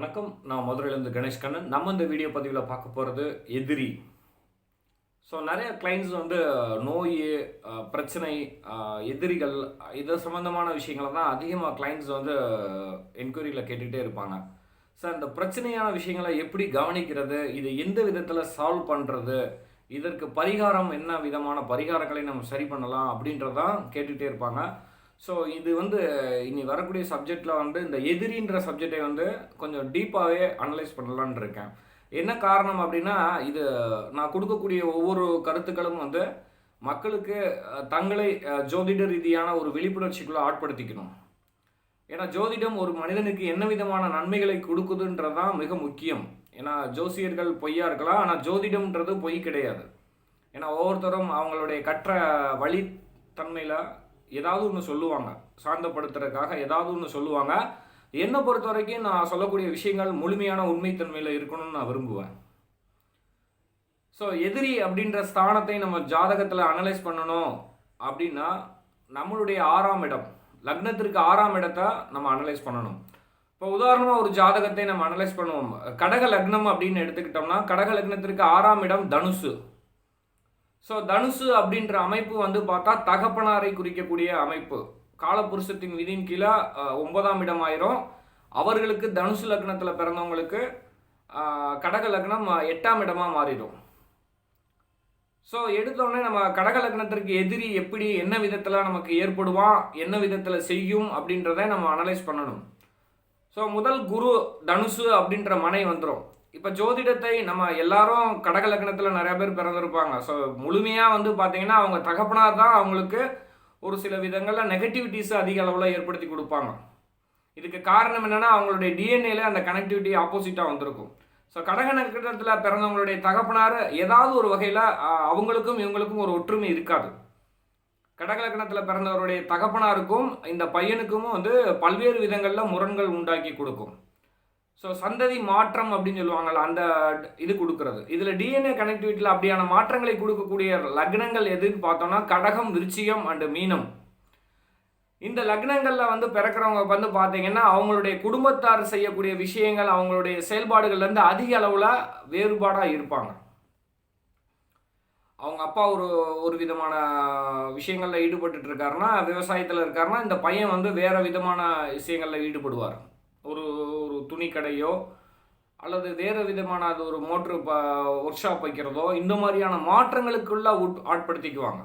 வணக்கம். நான் மதுரையிலேருந்து கணேஷ் கண்ணன். நம்ம இந்த வீடியோ பதிவில் பார்க்க போகிறது எதிரி. ஸோ நிறைய கிளைண்ட்ஸ் வந்து நோய் பிரச்சனை எதிரிகள் இது சம்மந்தமான விஷயங்களை தான் அதிகமாக கிளைண்ட்ஸ் வந்து என்கொயரியில் கேட்டுகிட்டே இருப்பாங்க. சார் இந்த பிரச்சனையான விஷயங்களை எப்படி கவனிக்கிறது? இது எந்த விதத்தில் சால்வ் பண்ணுறது இதற்கு பரிகாரம் என்ன விதமான பரிகாரங்களை நம்ம சரி பண்ணலாம் அப்படின்றதான் கேட்டுகிட்டே இருப்பாங்க. ஸோ இது வந்து இனி வரக்கூடிய சப்ஜெக்டில் வந்து இந்த எதிரின்ற சப்ஜெக்டை வந்து கொஞ்சம் டீப்பாகவே அனலைஸ் பண்ணலான்னு இருக்கேன். என்ன காரணம் அப்படின்னா இது நான் கொடுக்கக்கூடிய ஒவ்வொரு கருத்துக்களும் வந்து மக்களுக்கு தங்களை ஜோதிட ரீதியான ஒரு விழிப்புணர்ச்சிக்குள்ளே ஆட்படுத்திக்கணும். ஏன்னா ஜோதிடம் ஒரு மனிதனுக்கு என்ன விதமான நன்மைகளை கொடுக்குதுன்றதான் மிக முக்கியம். ஏன்னா ஜோசியர்கள் பொய்யா இருக்கலாம் ஆனால் ஜோதிடம்ன்றது பொய் கிடையாது. ஏன்னா ஒவ்வொருத்தரும் அவங்களுடைய கற்ற வழித்தன்மையில் ஏதாவது ஒன்று சொல்லுவாங்க. சாந்தப்படுத்துறதுக்காக ஏதாவது ஒன்று சொல்லுவாங்க. என்னை பொறுத்த வரைக்கும் நான் சொல்லக்கூடிய விஷயங்கள் முழுமையான உண்மைத்தன்மையில் இருக்கணும்னு நான் விரும்புவேன். ஸோ எதிரி அப்படின்ற ஸ்தானத்தை நம்ம ஜாதகத்தில் அனலைஸ் பண்ணணும் அப்படின்னா நம்மளுடைய ஆறாம் இடம் லக்னத்திற்கு ஆறாம் இடத்தை நம்ம அனலைஸ் பண்ணணும். இப்போ உதாரணமாக ஒரு ஜாதகத்தை நம்ம அனலைஸ் பண்ணுவோம். கடக லக்னம் அப்படின்னு எடுத்துக்கிட்டோம்னா கடக லக்னத்திற்கு ஆறாம் இடம் தனுசு. ஸோ தனுசு அப்படின்ற அமைப்பு வந்து பார்த்தா தகப்பனாரை குறிக்கக்கூடிய அமைப்பு. காலபுருஷத்தின் விதியின் கீழே ஒன்பதாம் இடம் ஆயிரும். அவர்களுக்கு தனுசு லக்னத்தில் பிறந்தவங்களுக்கு கடக லக்னம் எட்டாம் இடமாக மாறிடும். ஸோ எடுத்தோடனே நம்ம கடக லக்னத்திற்கு எதிரி எப்படி என்ன விதத்தில் நமக்கு ஏற்படுவான் என்ன விதத்தில் செய்யும் அப்படின்றத நம்ம அனலைஸ் பண்ணணும். ஸோ முதல் குரு தனுசு அப்படின்ற மனை வந்துடும் இப்போ ஜோதிடத்தை நம்ம எல்லாரும் கடக லக்னத்தில் நிறைய பேர் பிறந்திருப்பாங்க. ஸோ முழுமையாக வந்து பார்த்தீங்கன்னா அவங்க தகப்பனார் தான் அவங்களுக்கு ஒரு சில விதங்களில் நெகட்டிவிட்டிஸ் அதிக அளவில் ஏற்படுத்தி கொடுப்பாங்க. இதுக்கு காரணம் என்னென்னா அவங்களுடைய டிஎன்ஏல அந்த கனெக்டிவிட்டி ஆப்போசிட்டாக வந்திருக்கும். ஸோ கடக நட்சத்திரத்தில் பிறந்தவங்களுடைய தகப்பனார் ஏதாவது ஒரு வகையில் அவங்களுக்கும் இவங்களுக்கும் ஒரு ஒற்றுமை இருக்காது. கடகலக்கணத்தில் பிறந்தவருடைய தகப்பனாருக்கும் இந்த பையனுக்கும் வந்து பல்வேறு விதங்களில் முரண்கள் உண்டாக்கி கொடுக்கும். ஸோ சந்ததி மாற்றம் அப்படின்னு சொல்லுவாங்கல்ல அந்த இது கொடுக்கறது. இதில் டிஎன்ஏ கனெக்டிவிட்டியில் அப்படியான மாற்றங்களை கொடுக்கக்கூடிய லக்னங்கள் எதுன்னு பார்த்தோம்னா கடகம் விருச்சிகம் அண்டு மீனம். இந்த லக்னங்களில் வந்து பிறக்கிறவங்க வந்து பார்த்தீங்கன்னா அவங்களுடைய குடும்பத்தார் செய்யக்கூடிய விஷயங்கள் அவங்களுடைய செயல்பாடுகள்லேருந்து அதிக அளவில் வேறுபாடாக இருப்பாங்க. அவங்க அப்பா ஒரு ஒரு விதமான விஷயங்களில் ஈடுபட்டுட்டு இருக்காருன்னா விவசாயத்தில் இருக்காருன்னா இந்த பையன் வந்து வேறு விதமான விஷயங்களில் ஈடுபடுவார். ஒரு துணி கடையோ அல்லது வேறு விதமான அது ஒரு மோட்ரு ப ஒர்க் ஷாப் வைக்கிறதோ இந்த மாதிரியான மாற்றங்களுக்குள்ளே உட் ஆட்படுத்திக்குவாங்க.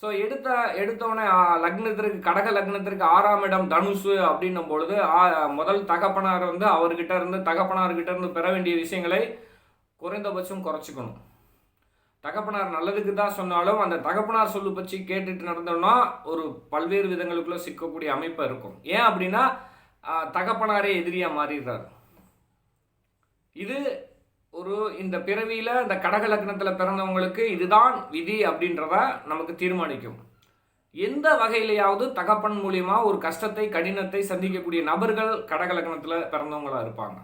ஸோ எடுத்த எடுத்தோடனே லக்னத்திற்கு கடக லக்னத்திற்கு ஆறாம் இடம் தனுசு அப்படின்னும் பொழுது முதல் தகப்பனார் வந்து அவர்கிட்ட இருந்து தகப்பனார்கிட்ட இருந்து பெற வேண்டிய விஷயங்களை குறைந்தபட்சம் குறைச்சிக்கணும். தகப்பனார் நல்லதுக்கு தான் சொன்னாலும் அந்த தகப்பனார் சொல்லு பற்றி கேட்டுட்டு நடந்தோம்னா ஒரு பல்வேறு விதங்களுக்குள்ளே சிக்கக்கூடிய அமைப்பு இருக்கும். ஏன் அப்படின்னா தகப்பனாரே எதிரியாக மாறிடுறாரு. இது ஒரு இந்த பிறவியில் இந்த கடக லக்னத்தில் பிறந்தவங்களுக்கு இதுதான் விதி அப்படின்றத நமக்கு தீர்மானிக்கும். எந்த வகையிலையாவது தகப்பன் மூலியமா ஒரு கஷ்டத்தை கடினத்தை சந்திக்கக்கூடிய நபர்கள் கடக லக்னத்தில் பிறந்தவங்களாக இருப்பாங்க.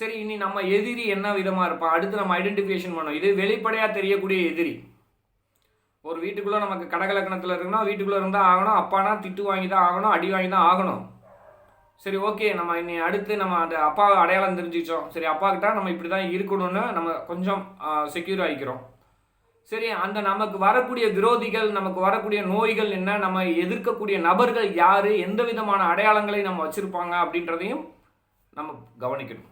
சரி இனி நம்ம எதிரி என்ன விதமாக இருப்பான் அடுத்து நம்ம ஐடென்டிஃபிகேஷன் பண்ணோம் இது வெளிப்படையாக தெரியக்கூடிய எதிரி. ஒரு வீட்டுக்குள்ளே நமக்கு கடக லக்னத்தில் இருக்குன்னா வீட்டுக்குள்ளே இருந்தால் ஆகணும். அப்பானா திட்டு வாங்கி தான் ஆகணும் அடி வாங்கி தான் ஆகணும். சரி ஓகே நம்ம இனி அடுத்து நம்ம அந்த அப்பா அடையாளம் தெரிஞ்சுக்கிச்சோம் சரி அப்பா கிட்ட நம்ம இப்படி தான் இருக்கணும்னு நம்ம கொஞ்சம் செக்யூர் ஆகிக்கிறோம். சரி அந்த நமக்கு வரக்கூடிய விரோதிகள் நமக்கு வரக்கூடிய நோய்கள் என்ன நம்ம எதிர்க்கக்கூடிய நபர்கள் யார் எந்த விதமான அடையாளங்களை நம்ம வச்சுருப்பாங்க அப்படின்றதையும் நம்ம கவனிக்கணும்.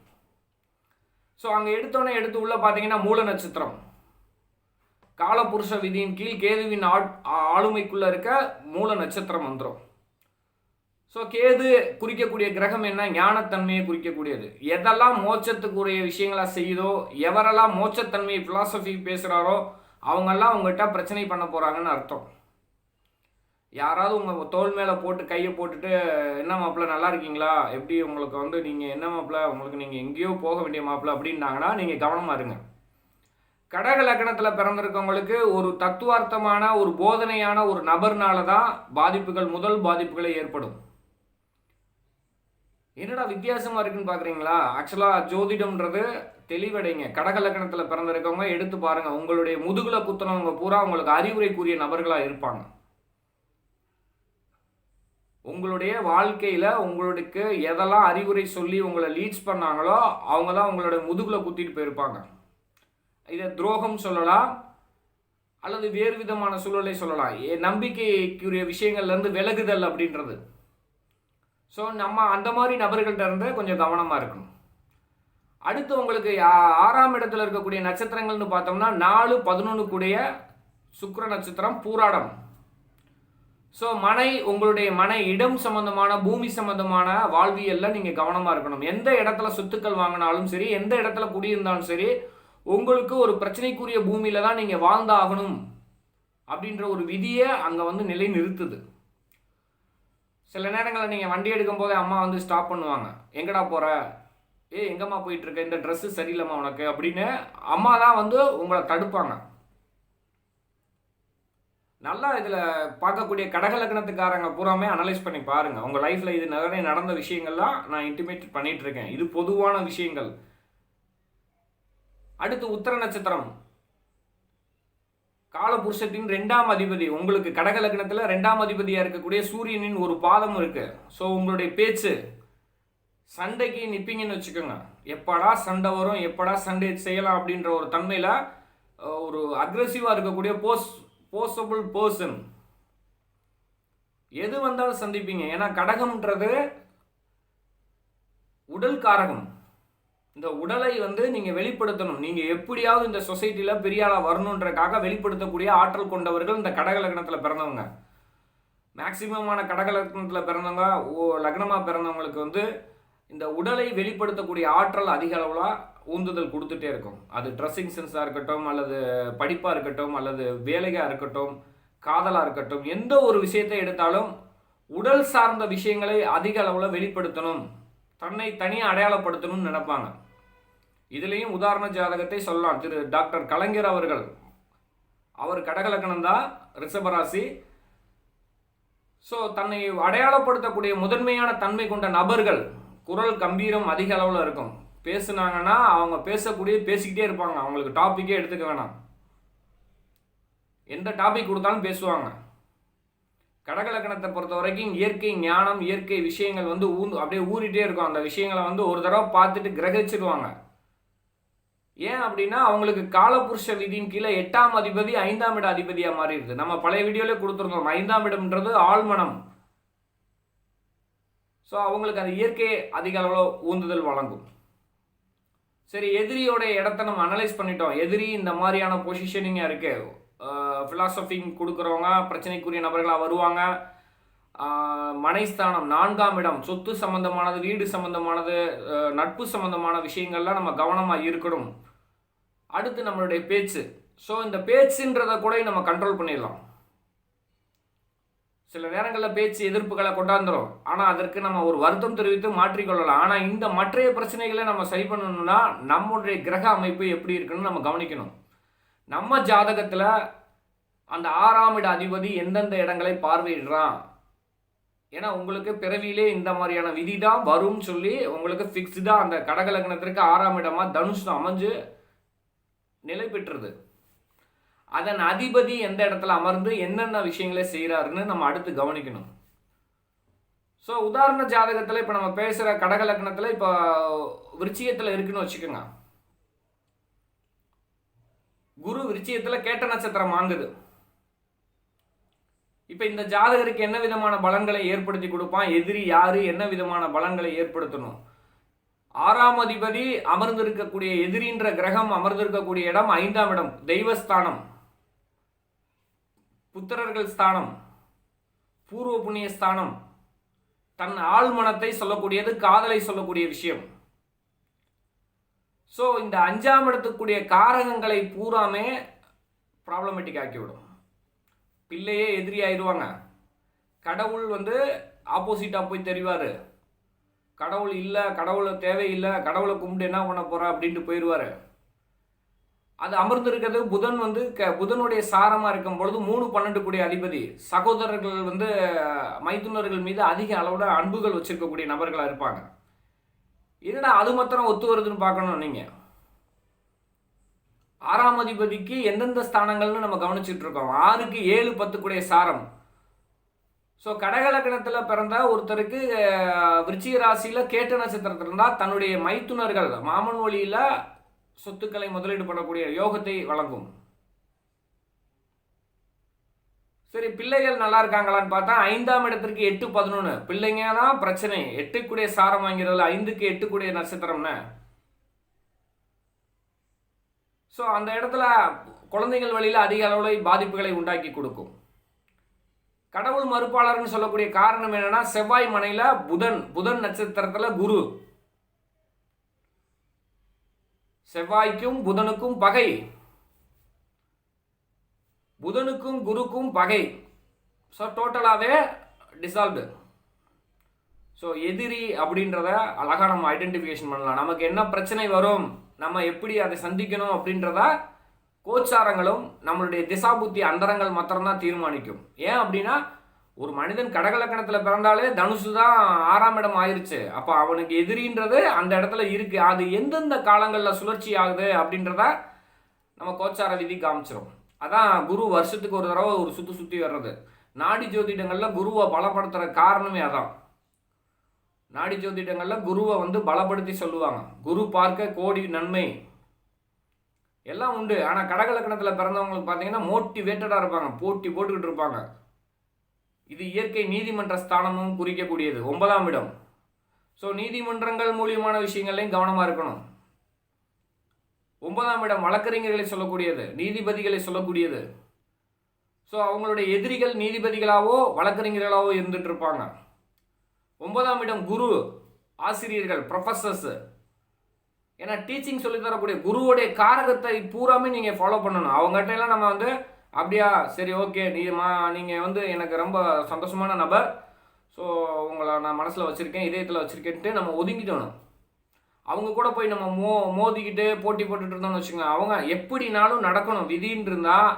ஸோ அங்கே எடுத்தோன்னே எடுத்து உள்ளே பார்த்தீங்கன்னா மூல நட்சத்திரம். காலபுருஷ விதியின் கீழ் கேதுவின் ஆட் இருக்க மூல நட்சத்திரம் வந்துடும் ஸோ கேது குறிக்கக்கூடிய கிரகம் என்ன? ஞானத்தன்மையை குறிக்கக்கூடியது. எதெல்லாம் மோட்சத்துக்குரிய விஷயங்களா செய்யுதோ எவரெல்லாம் மோட்சத்தன்மை ஃபிலாசபி பேசுகிறாரோ அவங்கெல்லாம் உங்கள்கிட்ட பிரச்சனை பண்ண போகிறாங்கன்னு அர்த்தம். யாராவது உங்கள் தோல் மேலே போட்டு கையை போட்டுட்டு என்ன மாப்பிள்ள நல்லா இருக்கீங்களா? எப்படி உங்களுக்கு வந்து நீங்கள் என்ன மாப்பிள்ள உங்களுக்கு நீங்கள் எங்கேயோ போக வேண்டிய மாப்பிள்ள அப்படின்னாங்கன்னா நீங்கள் கவனமாக இருங்க. கடக லக்னத்தில் பிறந்திருக்கவங்களுக்கு ஒரு தத்துவார்த்தமான ஒரு போதனையான ஒரு நபர்னால தான் பாதிப்புகள் முதல் பாதிப்புகளை ஏற்படும். என்னடா வித்தியாசமாக இருக்குன்னு பார்க்குறீங்களா ஆக்சுவலாக ஜோதிடம்ன்றது தெளிவடைங்க. கடக பிறந்திருக்கவங்க எடுத்து பாருங்கள் உங்களுடைய முதுகில் குத்துனவங்க பூரா உங்களுக்கு அறிவுரைக்குரிய நபர்களாக இருப்பாங்க. உங்களுடைய வாழ்க்கையில் உங்களுக்கு எதெல்லாம் அறிவுரை சொல்லி உங்களை லீட்ஸ் பண்ணாங்களோ அவங்க தான் உங்களோட முதுகில் குத்திட்டு போயிருப்பாங்க. இதை துரோகம் சொல்லலாம். அல்லது வேறு விதமான சூழலை சொல்லலாம். நம்பிக்கைக்குரிய விஷயங்கள்லேருந்து விலகுதல் அப்படின்றது. ஸோ நம்ம அந்த மாதிரி நபர்கள்ட்ட இருந்து கொஞ்சம் கவனமாக இருக்கணும். அடுத்து உங்களுக்கு ஆறாம் இடத்துல இருக்கக்கூடிய நட்சத்திரங்கள்னு பார்த்தோம்னா நாலு பதினொன்று கூடிய சுக்கர நட்சத்திரம் பூராடம். ஸோ மனை உங்களுடைய மனை இடம் சம்பந்தமான பூமி சம்பந்தமான வாழ்வியல்ல நீங்கள் கவனமாக இருக்கணும். எந்த இடத்துல சொத்துக்கள் வாங்கினாலும் சரி எந்த இடத்துல குடியிருந்தாலும் சரி உங்களுக்கு ஒரு பிரச்சனைக்குரிய பூமியில தான் நீங்கள் வாழ்ந்தாகணும் அப்படின்ற ஒரு விதியை அங்கே வந்து நிலை நிறுத்துது சில நேரங்களில் நீங்கள் வண்டி எடுக்கும் போதே அம்மா வந்து ஸ்டாப் பண்ணுவாங்க. எங்கடா போகிற ஏ எங்கம்மா போயிட்டுருக்க? இந்த ட்ரெஸ்ஸு சரியில்லைம்மா உனக்கு. அப்படின்னு அம்மா தான் வந்து உங்களை தடுப்பாங்க. நல்லா இதில் பார்க்கக்கூடிய கடகலக்கணத்துக்காரங்க பூராமே அனலைஸ் பண்ணி பாருங்கள் உங்கள் லைஃப்பில் இது நிறைய நடந்த விஷயங்கள்லாம் நான் இன்டிமேட் பண்ணிகிட்ருக்கேன் இருக்கேன் இது பொதுவான விஷயங்கள். அடுத்து உத்தர நட்சத்திரம். காலபுருஷத்தின் ரெண்டாம் அதிபதி. உங்களுக்கு கடக லக்னத்தில் ரெண்டாம் அதிபதியாக இருக்கக்கூடிய சூரியனின் ஒரு பாதம் இருக்கு. ஸோ உங்களுடைய பேச்சு சண்டைக்கு நிற்பீங்கன்னு வச்சுக்கோங்க. எப்படா சண்டை வரும் எப்படா சண்டை செய்யலாம் அப்படின்ற ஒரு தன்மையில் ஒரு அக்ரெசிவாக இருக்கக்கூடிய போஸ் போசபிள் பர்சன் எது வந்தாலும் சந்திப்பீங்க. ஏன்னா கடகம்ன்றது உடல் காரகம். இந்த உடலை வந்து நீங்கள் வெளிப்படுத்தணும். நீங்கள் எப்படியாவது இந்த சொசைட்டியில் பெரிய ஆளாக வரணுன்றக்காக வெளிப்படுத்தக்கூடிய ஆற்றல் கொண்டவர்கள் இந்த கடக லக்னத்தில் பிறந்தவங்க. மேக்சிமமான கடக லக்னத்தில் பிறந்தவங்க ஓ லக்னமாக பிறந்தவங்களுக்கு வந்து இந்த உடலை வெளிப்படுத்தக்கூடிய ஆற்றல் அதிக அளவில் ஊந்துதல் கொடுத்துட்டே இருக்கும். அது ட்ரெஸ்ஸிங் சென்ஸாக இருக்கட்டும் அல்லது படிப்பாக இருக்கட்டும் அல்லது வேலையாக இருக்கட்டும் காதலாக இருக்கட்டும் எந்த ஒரு விஷயத்தை எடுத்தாலும் உடல் சார்ந்த விஷயங்களை அதிக அளவில் வெளிப்படுத்தணும். தன்னை தனியாக அடையாளப்படுத்தணும்னு நினைப்பாங்க. இதுலேயும் உதாரண ஜாதகத்தை சொல்லலாம். திரு டாக்டர் கலைஞர் அவர்கள். அவர் கடகலக்கணம் தான் ரிஷபராசி ஸோ தன்னை அடையாளப்படுத்தக்கூடிய முதன்மையான தன்மை கொண்ட நபர்கள் குரல் கம்பீரம் அதிக அளவில் இருக்கும். பேசுனாங்கன்னா அவங்க பேசக்கூடிய பேசிக்கிட்டே இருப்பாங்க. அவங்களுக்கு டாப்பிக்கே எடுத்துக்க வேணாம். எந்த டாபிக் கொடுத்தாலும் பேசுவாங்க. கடகலக்கணத்தை பொறுத்த வரைக்கும் இயற்கை ஞானம் இயற்கை விஷயங்கள் வந்து ஊந்து அப்படியே ஊறிட்டே இருக்கும். அந்த விஷயங்களை வந்து ஒரு தடவை பார்த்துட்டு கிரகிச்சிடுவாங்க ஏன் அப்படின்னா அவங்களுக்கு காலபுருஷ விதியின் கீழே எட்டாம் அதிபதி ஐந்தாம் இட அதிபதியாக மாறிடுது. நம்ம பழைய வீடியோலே கொடுத்துருந்தோம். ஐந்தாம் இடம்ன்றது ஆழ்மனம். ஸோ அவங்களுக்கு அந்த இயற்கையை அதிக அளவில் ஊந்துதல் வழங்கும். சரி எதிரியோடைய இடத்த நம்ம அனலைஸ் பண்ணிட்டோம். எதிரி இந்த மாதிரியான பொசிஷனிங்காக இருக்குது ஃபிலாசபிங் கொடுக்குறவங்க பிரச்சனைக்குரிய நபர்களாக வருவாங்க. மனைஸ்தானம் நான்காம் இடம் சொத்து சம்பந்தமானது வீடு சம்பந்தமானது நட்பு சம்பந்தமான விஷயங்கள்லாம் நம்ம கவனமாக இருக்கணும். அடுத்து நம்மளுடைய பேச்சு. ஸோ இந்த பேச்சுன்றதை கூட நம்ம கண்ட்ரோல் பண்ணிடலாம். சில நேரங்களில் பேச்சு எதிர்ப்புகளை கொண்டாந்துரும். ஆனால் அதற்கு நம்ம ஒரு வருத்தம் தெரிவித்து மாற்றிக்கொள்ளலாம். ஆனால் இந்த மற்றைய பிரச்சனைகளை நம்ம சரி பண்ணணும்னா நம்முடைய கிரக அமைப்பு எப்படி இருக்குன்னு நம்ம கவனிக்கணும். நம்ம ஜாதகத்தில் அந்த ஆறாம் இட அதிபதி எந்தெந்த இடங்களை பார்வையிடுறான்? ஏன்னா உங்களுக்கு பிறவியிலே இந்த மாதிரியான விதி தான் வரும்னு சொல்லி உங்களுக்கு ஃபிக்ஸ்டாக அந்த கடக லக்னத்திற்கு ஆறாம் இடமாக தனுஷ் அமைஞ்சு நிலை பெற்றுது. அதன் அதிபதி எந்த இடத்துல அமர்ந்து என்னென்ன விஷயங்களை செய்கிறாருன்னு நம்ம அடுத்து கவனிக்கணும். ஸோ உதாரண ஜாதகத்தில் இப்போ நம்ம பேசுகிற கடக லக்னத்தில் இப்போ விருச்சியத்தில் இருக்குன்னு வச்சுக்கோங்க. குரு விருச்சியத்தில் கேட்ட நட்சத்திரம் வாங்குது. இப்போ இந்த ஜாதகருக்கு என்ன விதமான பலன்களை ஏற்படுத்தி கொடுப்பான்? எதிரி யாரு என்ன விதமான பலன்களை ஏற்படுத்தணும்? ஆறாம் அதிபதி அமர்ந்திருக்கக்கூடிய எதிரின்ற கிரகம் அமர்ந்திருக்கக்கூடிய இடம் ஐந்தாம் இடம் தெய்வஸ்தானம். புத்திரர்கள் ஸ்தானம் பூர்வ புண்ணிய ஸ்தானம். தன் ஆழ்மனத்தை சொல்லக்கூடியது காதலை சொல்லக்கூடிய விஷயம். ஸோ இந்த அஞ்சாம் இடத்துக்குரிய காரகங்களை பூராமே ப்ராப்ளமேட்டிக் ஆக்கிவிடும். பிள்ளையே எதிரி ஆயிடுவாங்க. கடவுள் வந்து ஆப்போசிட்டாக போய் தெரிவார். கடவுள் இல்லை கடவுளை தேவையில்லை கடவுளை கும்பிட்டு என்ன பண்ண போகிற அப்படின்ட்டு போயிடுவார் அது அமர்ந்திருக்கிறது புதன் வந்து க புதனுடைய சாரமாக இருக்கும் பொழுது மூணு பன்னெண்டு கூடிய அதிபதி. சகோதரர்கள் வந்து மைத்துனர்கள் மீது அதிக அளவில் அன்புகள் வச்சுருக்கக்கூடிய நபர்களாக இருப்பாங்க. என்னடா அது மாத்திரம் ஒத்து வருதுன்னு பார்க்கணும் நீங்கள் ஆறாம் அதிபதிக்கு எந்தெந்த ஸ்தானங்கள்னு நம்ம கவனிச்சுட்டு இருக்கோம். ஆறுக்கு ஏழு பத்துக்குடைய சாரம். ஸோ கடகலக்கணத்தில் பிறந்த ஒருத்தருக்கு விருச்சிக ராசியில் கேட்ட நட்சத்திரத்தில் இருந்தால் தன்னுடைய மைத்துனர்கள் மாமன் வழியில் சொத்துக்களை முதலீடு பண்ணக்கூடிய யோகத்தை வழங்கும். சரி பிள்ளைகள் நல்லா இருக்காங்களான்னு பார்த்தா ஐந்தாம் இடத்திற்கு எட்டு பதினொன்று பிள்ளைங்க தான் பிரச்சனை. எட்டுக்குடைய சாரம் வாங்கிறதுல ஐந்துக்கு எட்டுக்குடைய நட்சத்திரம்னு ஸோ அந்த இடத்துல குழந்தைகள் வழியில் அதிக அளவில் பாதிப்புகளை உண்டாக்கி கொடுக்கும். கடவுள் மறுப்பாளர்னு சொல்லக்கூடிய காரணம் என்னென்னா செவ்வாய் மனையில் புதன் புதன் நட்சத்திரத்தில் குரு. செவ்வாய்க்கும் புதனுக்கும் பகை. புதனுக்கும் குருக்கும் பகை. ஸோ டோட்டலாகவே டிசால்வ்டு ஸோ எதிரி அப்படின்றத அழகாக நம்ம ஐடென்டிஃபிகேஷன் பண்ணலாம். நமக்கு என்ன பிரச்சனை வரும்? நம்ம எப்படி அதை சந்திக்கணும் அப்படின்றத கோச்சாரங்களும் நம்மளுடைய திசாபுத்தி அந்தரங்கள் மாத்திரம்தான் தீர்மானிக்கும். ஏன் அப்படின்னா ஒரு மனிதன் கடகலக்கணத்தில் பிறந்தாலே தனுசு தான் ஆறாம் இடம் ஆயிடுச்சு அப்போ அவனுக்கு எதிரின்றது அந்த இடத்துல இருக்குது அது எந்தெந்த காலங்களில் சுழற்சி ஆகுது அப்படின்றத நம்ம கோச்சார விதி காமிச்சிரும். அதான் குரு வருஷத்துக்கு ஒரு தடவை ஒரு சுற்றி சுற்றி வர்றது. நாடி ஜோதிடங்களில் குருவை பலப்படுத்துகிற காரணமே அதான். நாடி ஜோதிடங்களில் குருவை வந்து பலப்படுத்தி சொல்லுவாங்க. குரு பார்க்க கோடி நன்மை. எல்லாம் உண்டு. ஆனால் கடகலக்கணத்தில் பிறந்தவங்களுக்கு பார்த்தீங்கன்னா மோட்டிவேட்டடாக இருப்பாங்க. போட்டி போட்டுக்கிட்டு இருப்பாங்க. இது இயற்கை நீதிமன்ற ஸ்தானமும் குறிக்கக்கூடியது. ஒன்பதாம் இடம். ஸோ நீதிமன்றங்கள் மூலியமான விஷயங்கள்லையும் கவனமாக இருக்கணும். ஒன்பதாம் இடம் வழக்கறிஞர்களை சொல்லக்கூடியது நீதிபதிகளை சொல்லக்கூடியது. ஸோ அவங்களுடைய எதிரிகள் நீதிபதிகளாகவோ வழக்கறிஞர்களாகவோ இருந்துட்டு இருப்பாங்க ஒன்பதாம் இடம் குரு ஆசிரியர்கள் ப்ரொஃபஸர்ஸு ஏன்னா டீச்சிங் சொல்லித்தரக்கூடிய தரக்கூடிய குருவுடைய காரகத்தை பூராமே நீங்கள் ஃபாலோ பண்ணணும். அவங்ககிட்ட எல்லாம் நம்ம வந்து அப்படியா சரி ஓகே நீ மா நீங்கள் வந்து எனக்கு ரொம்ப சந்தோஷமான நபர். ஸோ உங்களை நான் மனசில் வச்சுருக்கேன் இதயத்தில் வச்சுருக்கேன்ட்டு நம்ம ஒதுங்கிட்டணும் அவங்க கூட போய் நம்ம மோ மோதிக்கிட்டு போட்டி போட்டுட்டு இருந்தோம்னு வச்சுக்கோங்க. அவங்க எப்படினாலும் நடக்கணும். விதின்னு இருந்தால்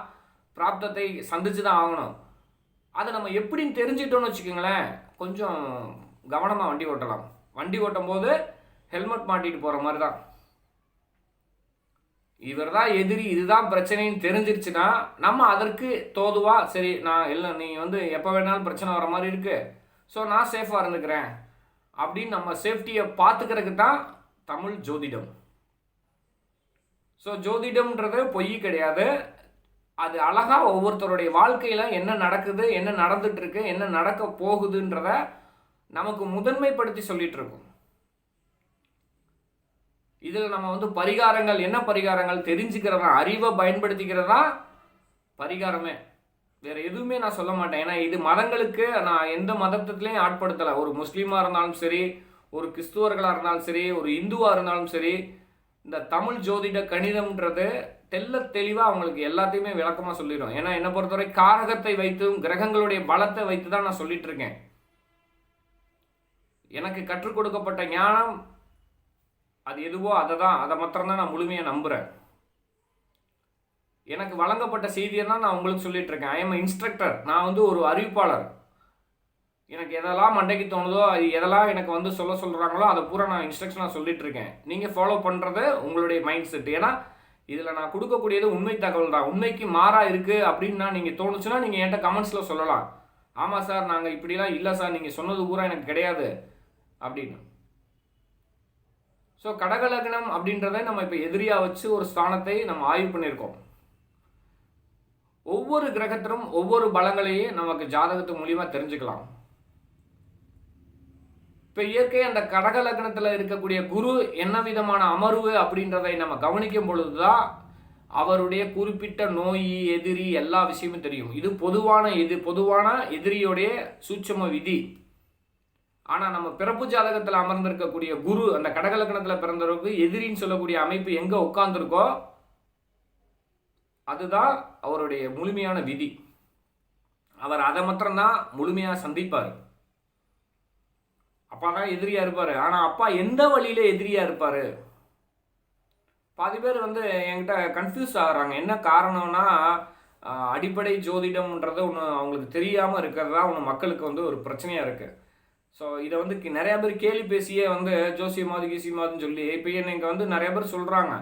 பிராப்தத்தை சந்திச்சு தான் ஆகணும். அதை நம்ம எப்படின்னு தெரிஞ்சிட்டோம்னு வச்சுக்கோங்களேன் கொஞ்சம் கவனமாக வண்டி ஓட்டலாம். வண்டி ஓட்டும் போது ஹெல்மெட் மாட்டிட்டு போகிற மாதிரி தான் இவர் தான் எதிரி இதுதான் பிரச்சனைன்னு தெரிஞ்சிருச்சுன்னா நம்ம அதற்கு தோதுவா சரி நான் இல்லை நீ வந்து எப்போ வேணாலும் பிரச்சனை வர மாதிரி இருக்கு. ஸோ நான் சேஃபாக இருந்துக்கிறேன். அப்படின்னு நம்ம சேஃப்டியை பார்த்துக்கிறதுக்கு தான் தமிழ் ஜோதிடம். ஸோ ஜோதிடம்ன்றது பொய் கிடையாது. அது அழகாக ஒவ்வொருத்தருடைய வாழ்க்கையில் என்ன நடக்குது என்ன நடந்துட்டு இருக்கு என்ன நடக்க போகுதுன்றத நமக்கு முதன்மைப்படுத்தி சொல்லிட்டு இருக்கோம் இதில் நம்ம வந்து பரிகாரங்கள் என்ன பரிகாரங்கள் தெரிஞ்சுக்கிறதா அறிவை பயன்படுத்திக்கிறதா பரிகாரமே. வேற எதுவுமே நான் சொல்ல மாட்டேன். ஏன்னா இது மதங்களுக்கு நான் எந்த மதத்துலேயும் ஆட்படுத்தலை. ஒரு முஸ்லீமாக இருந்தாலும் சரி ஒரு கிறிஸ்துவர்களாக இருந்தாலும் சரி ஒரு இந்துவாக இருந்தாலும் சரி இந்த தமிழ் ஜோதிட கணிதம்ன்றது தெல்ல தெளிவாக அவங்களுக்கு எல்லாத்தையுமே விளக்கமாக சொல்லிடும். ஏன்னா என்னை பொறுத்தவரை காரகத்தை வைத்தும் கிரகங்களுடைய பலத்தை வைத்து தான் நான் சொல்லிட்டு இருக்கேன் எனக்கு கற்றுக் கொடுக்கப்பட்ட ஞானம் அது எதுவோ அதை தான் அதை மாத்திரம்தான் நான் முழுமையாக நம்புகிறேன் எனக்கு வழங்கப்பட்ட செய்தியை தான் நான் உங்களுக்கு சொல்லிட்டு இருக்கேன் ஐ எம் இன்ஸ்ட்ரக்டர் நான் வந்து ஒரு அறிவிப்பாளர். எனக்கு எதெல்லாம் மண்டைக்கு தோணுதோ அது எதெல்லாம் எனக்கு வந்து சொல்ல சொல்கிறாங்களோ அதை பூரா நான் இன்ஸ்ட்ரக்ஷனாக சொல்லிட்டு இருக்கேன் நீங்கள் ஃபாலோ பண்ணுறது உங்களுடைய மைண்ட் செட் ஏன்னா இதில் நான் கொடுக்கக்கூடியது உண்மை தகவல் தான். உண்மைக்கு மாறாக இருக்குது அப்படின்னா நீங்கள் தோணுச்சுன்னா நீங்கள் என்கிட்ட கமெண்ட்ஸில் சொல்லலாம். ஆமாம் சார் நாங்கள் இப்படிலாம் இல்லை சார் நீங்கள் சொன்னது பூரா எனக்கு கிடையாது. அப்படின்னு. ஸோ கடகலக்னம் அப்படின்றத நம்ம இப்போ எதிரியாக வச்சு ஒரு ஸ்தானத்தை நம்ம ஆய்வு பண்ணியிருக்கோம். ஒவ்வொரு கிரகத்திலும் ஒவ்வொரு பலங்களையும் நமக்கு ஜாதகத்து மூலியமாக தெரிஞ்சுக்கலாம். இப்போ இயற்கை அந்த கடக லக்னத்தில் இருக்கக்கூடிய குரு என்ன விதமான அமர்வு அப்படின்றதை நம்ம கவனிக்கும் பொழுது தான் அவருடைய குறிப்பிட்ட நோய் எதிரி எல்லா விஷயமும் தெரியும். இது பொதுவான இது பொதுவான எதிரியோடைய சூட்சம விதி. ஆனால் நம்ம பிறப்பு ஜாதகத்தில் அமர்ந்திருக்கக்கூடிய குரு அந்த கடகலக்கணத்தில் பிறந்தவருக்கு எதிரின்னு சொல்லக்கூடிய அமைப்பு எங்கே உட்காந்துருக்கோ அதுதான் அவருடைய முழுமையான விதி. அவர் அதை மாத்திரம்தான் முழுமையாக சந்திப்பார். அப்பா தான் எதிரியாக இருப்பார். ஆனால் அப்பா எந்த வழியில் எதிரியாக இருப்பார்? பாதி பேர் வந்து என்கிட்ட கன்ஃபியூஸ் ஆகிறாங்க. என்ன காரணம்னா அடிப்படை ஜோதிடம்ன்றது ஒன்று அவங்களுக்கு தெரியாமல் இருக்கிறது தான் ஒன்று மக்களுக்கு வந்து ஒரு பிரச்சனையாக இருக்குது ஸோ இதை வந்து நிறையா பேர் கேலி பேசியே வந்து ஜோசியமாவது கீசியமாதுன்னு சொல்லி இப்போ எனக்கு வந்து நிறைய பேர் சொல்கிறாங்க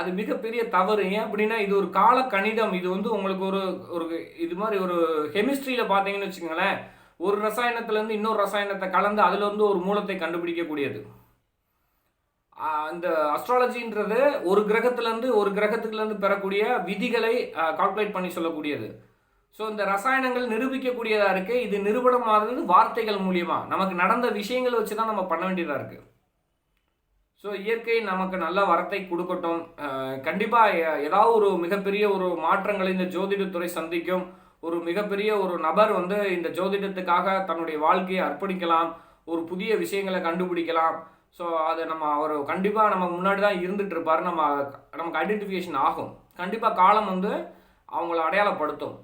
அது மிகப்பெரிய தவறு. ஏன் அப்படின்னா இது ஒரு கால கணிதம் இது வந்து உங்களுக்கு ஒரு ஒரு இது மாதிரி ஒரு கெமிஸ்ட்ரியில் பார்த்தீங்கன்னு வச்சுக்கோங்களேன். ஒரு ரசாயனத்திலேருந்து இன்னொரு ரசாயனத்தை கலந்து அதில் வந்து ஒரு மூலத்தை கண்டுபிடிக்கக்கூடியது. அந்த இந்த அஸ்ட்ராலஜின்றது ஒரு கிரகத்திலேருந்து ஒரு கிரகத்துக்குலேருந்து பெறக்கூடிய விதிகளை கால்குலேட் பண்ணி சொல்லக்கூடியது. ஸோ இந்த ரசாயனங்கள் நிரூபிக்கக்கூடியதாக இருக்குது இது நிரூபணமாகிறது வார்த்தைகள் மூலியமாக நமக்கு நடந்த விஷயங்களை வச்சு தான் நம்ம பண்ண வேண்டியதாக இருக்குது ஸோ இயற்கை நமக்கு நல்ல வரத்தை கொடுக்கட்டும். கண்டிப்பாக ஏதாவது ஒரு மிகப்பெரிய ஒரு மாற்றங்களை இந்த ஜோதிடத்துறை சந்திக்கும். ஒரு மிகப்பெரிய ஒரு நபர் வந்து இந்த ஜோதிடத்துக்காக தன்னுடைய வாழ்க்கையை அர்ப்பணிக்கலாம் ஒரு புதிய விஷயங்களை கண்டுபிடிக்கலாம். ஸோ அதை நம்ம அவர் கண்டிப்பாக நம்ம முன்னாடி தான் இருந்துகிட்டு இருப்பார். நம்ம நமக்கு ஐடென்டிஃபிகேஷன் ஆகும். கண்டிப்பாக காலம் வந்து அவங்கள அடையாளப்படுத்தும்.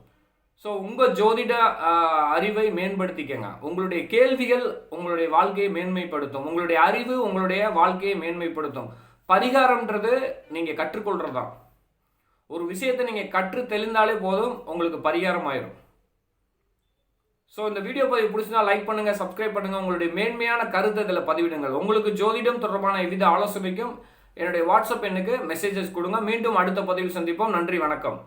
ஸோ உங்கள் ஜோதிட அறிவை மேம்படுத்திக்கங்க. உங்களுடைய கேள்விகள் உங்களுடைய வாழ்க்கையை மேன்மைப்படுத்தும். உங்களுடைய அறிவு உங்களுடைய வாழ்க்கையை மேன்மைப்படுத்தும். பரிகாரம்ன்றது நீங்கள் கற்றுக்கொள்கிறது தான் ஒரு விஷயத்தை நீங்கள் கற்று தெளிந்தாலே போதும் உங்களுக்கு பரிகாரம் ஆயிரும். ஸோ இந்த வீடியோ பதிவு பிடிச்சிருந்தா லைக் பண்ணுங்கள் சப்ஸ்கிரைப் பண்ணுங்கள் உங்களுடைய மேன்மையான கருத்தை இதில் பதிவிடுங்கள். உங்களுக்கு ஜோதிடம் தொடர்பான எவ்வித ஆலோசனைக்கும் என்னுடைய வாட்ஸ்அப் எண்ணுக்கு மெசேஜஸ் கொடுங்க. மீண்டும் அடுத்த பதிவில் சந்திப்போம். நன்றி வணக்கம்.